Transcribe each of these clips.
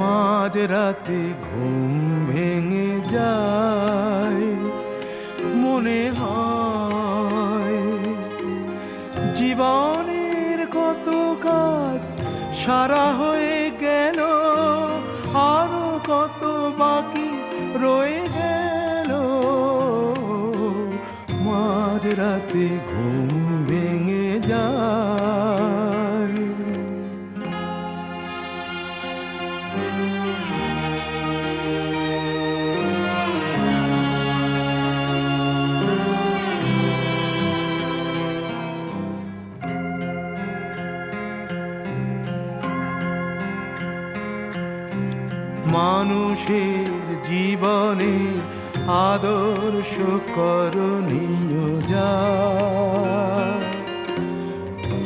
মাঝ রাতে ঘুম ভেঙে যায়। মনে হয় জীবনের কত কাজ সারা হয়ে গেল, আরও কত বাকি রয়ে গেল। মাঝ রাতে ঘুম ভেঙে যায়। মানুষের জীবনে আদর্শ করণীয় যা।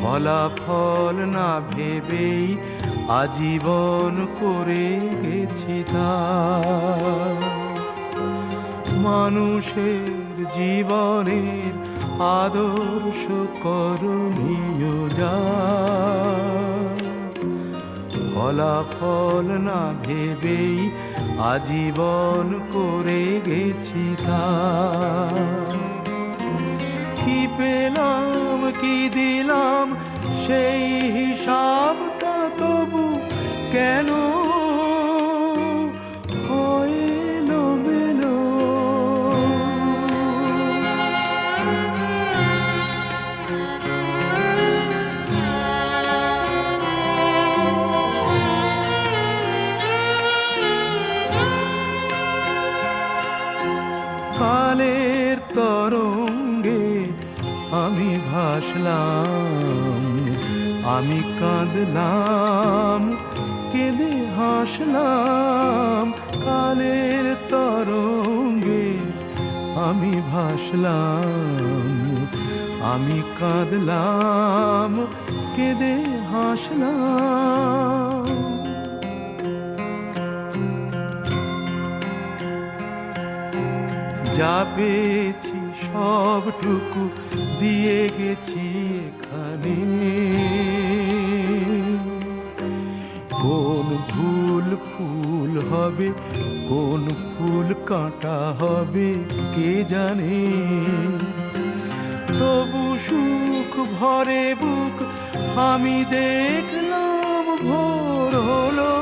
ফলাফল না ভেবেই আজীবন করে গেছি তা। মানুষের জীবনের আদর্শ করণীয় যা। ফলাফল না ভেবেই আজীবন করে গেছি তা। কি পেলাম, কি দিলাম, সেই হিসাবটা তবু কেন কালের তরঙ্গে আমি ভাসলাম, আমি কাঁদলাম, কেঁদে হাসলাম। কালের তরঙ্গে আমি ভাসলাম, আমি কাঁদলাম, কেঁদে হাসলাম। যা পেয়েছি সবটুকু দিয়ে গেছি এখানে। কোন ভুল ফুল হবে, কোন ফুল কাঁটা হবে, কে জানে? তবু সুখ ভরে বুক, আমি দেখলাম ভোর হলো।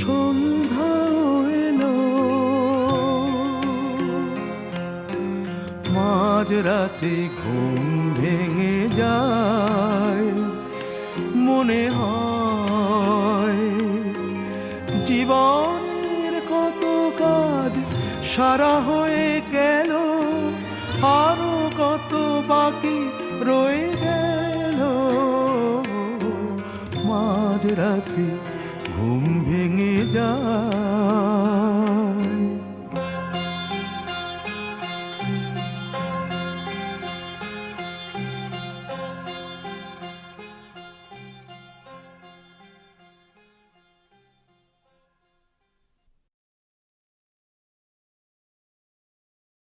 সন্ধ্যা মাঝ রাতে ঘুম ভেঙে যায়। মনে হয় জীবনের কত কাজ, সারা হয়ে গেল, আরও কত বাকি রয়ে গেল। মাঝ রাতে ঘুম ভেঙে যায়।